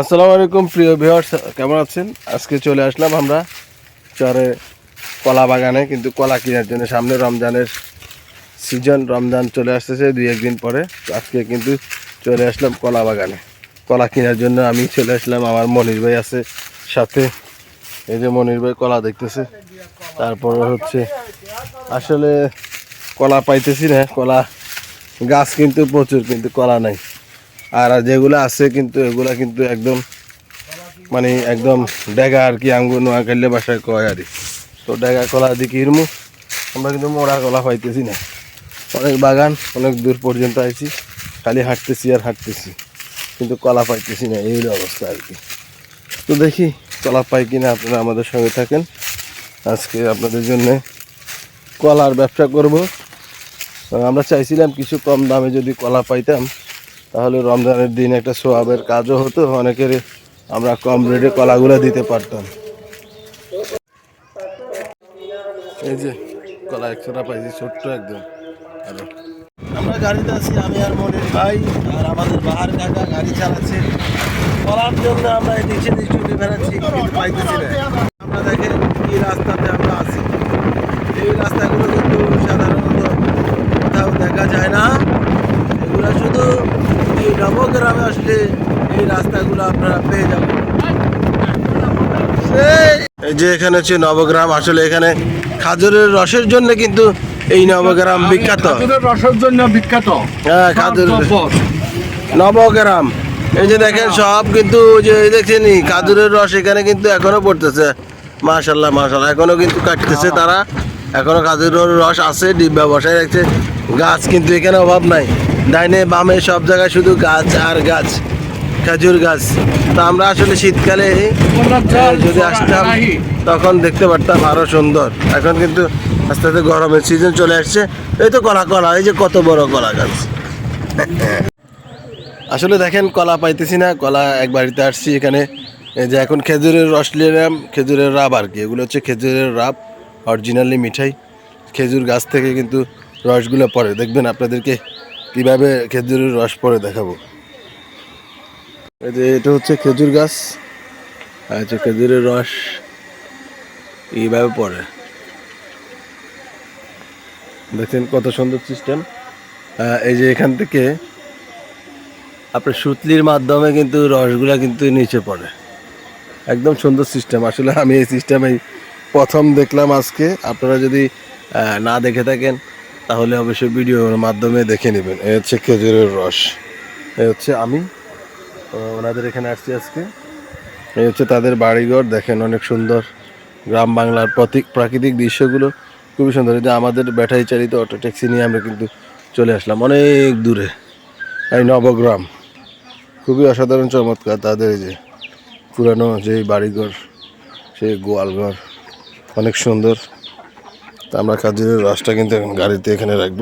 আসসালামু আলাইকুম, প্রিয় ভিউয়ার্স কেমন আছেন? আজকে চলে আসলাম আমরা চরে কলা বাগানে, কিন্তু কলা কেনার জন্য সামনে রমজানের সিজন রমজান চলে আসতেছে দুই একদিন পরে। আজকে কিন্তু চলে আসলাম কলা বাগানে। কলা কেনার জন্য আমি চলে আসলাম, আমার মনির ভাই আছে সাথে। এই যে মনির ভাই কলা দেখতেছে। তারপরে হচ্ছে, আসলে কলা পাইতেছি না, কলা গাছ কিন্তু প্রচুর, কিন্তু কলা নাই। আর যেগুলো আছে কিন্তু এগুলা কিন্তু একদম মানে একদম ডেগা আর কি আঙ্গুর নোয়া খেললে বাসায় কয় আর। তো ডেগা কলা দিকে ইরমু আমরা কিন্তু মোড়া কলা পাইতেছি না। অনেক বাগান অনেক দূর পর্যন্ত আইছি, খালি হাঁটতেছি আর হাঁটতেছি, কিন্তু কলা পাইতেছি না, এই অবস্থা আর কি। তো দেখি কলা পাই কিনা আপনারা আমাদের সঙ্গে থাকেন। আজকে আপনাদের জন্য কলার ব্যবসা করব। আমরা চাইছিলাম কিছু কম দামে যদি কলা পাইতাম তাহলে রমজানের দিন একটা সোয়াবের কাজও হতো অনেকের আমরা কম রেটে কলাগুলো দিতে পারতাম। এই যে কলা একশোটা পাইছি ছোট্ট একদম। আরও। আমরা গাড়িতে আছি আমি আর মনির ভাই আর আমাদের বাহার কাকা গাড়ি চালাচ্ছে। কলার জন্য আমরা এই নিচে নিচে উঠে বেড়াচ্ছি পাইতেছি না। আমরা দেখেন কি রাস্তাতে আমরা আছি এই রাস্তাগুলো কিন্তু সাধারণত কোথাও দেখা যায় না এগুলো শুধু আসলে এই রাস্তাগুলো আপনারা পেয়ে যাবেন। এই যে এখানে হচ্ছে নবগ্রাম আসলে এখানে খাজুরের রসের জন্য কিন্তু এই নবগ্রাম বিখ্যাত। রসের জন্য বিখ্যাত। হ্যাঁ খাজুর নবগ্রাম। এই যে দেখেন সব কিন্তু যে দেখছেন খাজুরের রস এখানে কিন্তু এখনও পড়তেছে। মাশাল্লাহ মাশাল্লাহ এখনও কিন্তু কাটতেছে তারা। এখনও খাজুরের রস আছে ডিব্বা বসায় রাখছে। গাছ কিন্তু এখানে অভাব নাই। ডাইনে, বামে সব জায়গায় শুধু গাছ আর গাছ, খেজুর গাছ। তো আমরা আসলে শীতকালে যদি আসতাম, তখন দেখতে পারতাম আরও সুন্দর। এখন কিন্তু আস্তে আস্তে গরমের সিজন চলে আসছে। এই তো কলা কলা, এই যে কত বড় কলা গাছ। আসলে দেখেন, কলা পাইতেছি না, কলা এক বাড়িতে আসছি এখানে। যে এখন খেজুরের রস নিলাম খেজুরের রাব আর কি। এগুলো হচ্ছে খেজুরের রাব অরিজিনালি মিঠাই। খেজুর গাছ থেকে কিন্তু রসগুলো পড়ে। দেখবেন আপনাদেরকে কীভাবে খেজুরের রস পরে দেখাবো? এই যে এটা হচ্ছে খেজুর গাছ। আচ্ছা খেজুরের রস এইভাবে পড়ে দেখেন কত সুন্দর সিস্টেম। এই যে এখান থেকে আপনার সুতলির মাধ্যমে কিন্তু রসগুলা কিন্তু নিচে পড়ে। একদম সুন্দর সিস্টেম। আসলে আমি এই সিস্টেমেই প্রথম দেখলাম আজকে। আপনারা যদি না দেখে থাকেন তাহলে অবশ্যই ভিডিওর মাধ্যমে দেখে নেবেন। এই হচ্ছে খেজুরের রস। এই হচ্ছে আমি ওনাদের এখানে আসছি আজকে। এই হচ্ছে তাদের বাড়িঘর, দেখেন অনেক সুন্দর গ্রাম বাংলার প্রতীক প্রাকৃতিক দৃশ্যগুলো খুবই সুন্দর। যে আমাদের ব্যাটারি চালিত অটো ট্যাক্সি নিয়ে আমরা কিন্তু চলে আসলাম, অনেক দূরে। এই নবগ্রাম, খুবই অসাধারণ চমৎকার তাদের যে পুরানো যে বাড়িঘর, সেই গোয়ালঘর, অনেক সুন্দর। তা আমরা কাজের রাসটা কিন্তু এখন গাড়িতে এখানে রাখব।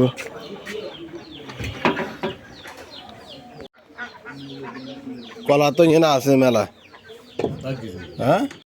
কলা তো এখানে আছে মেলা। হ্যাঁ?